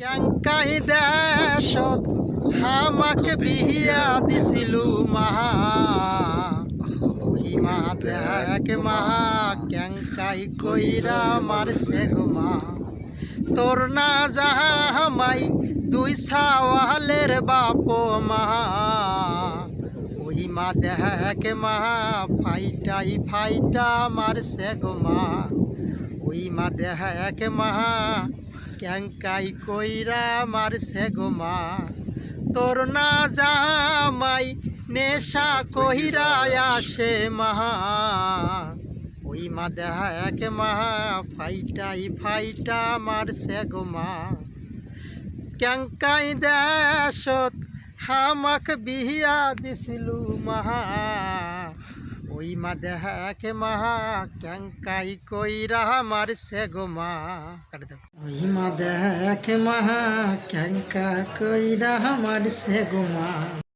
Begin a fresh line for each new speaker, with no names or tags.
ক্যাংকাই দেশত হামাক বিহিয়া দিছিলু মাহা মা দেখ মাহা ক্যাংকাই কইরা মারছে গো মা। তোর না যাহা হামাই, দুই সাওয়ালের বাপ মা। ওই মা দেখ মা ফাইটাই ফাইটা মারছে গো মা। ওই মা দেখ মা ক্যাংকাই কইরা মারছে গো মা। তোর না জামাই নেশা কহিরা আসে মাহা ওই মা দেখ মা, ফাইটাই ফাইটা মারছে গো মা। ক্যাংকাই দেশত হামাক বিহিয়া দিছিলু মাহা ওই মা দেখ মাহা ক্যাংকাই কইরা সে গো মা। ওই মা দেখ মাহা ক্যাংকা কইরা গো মা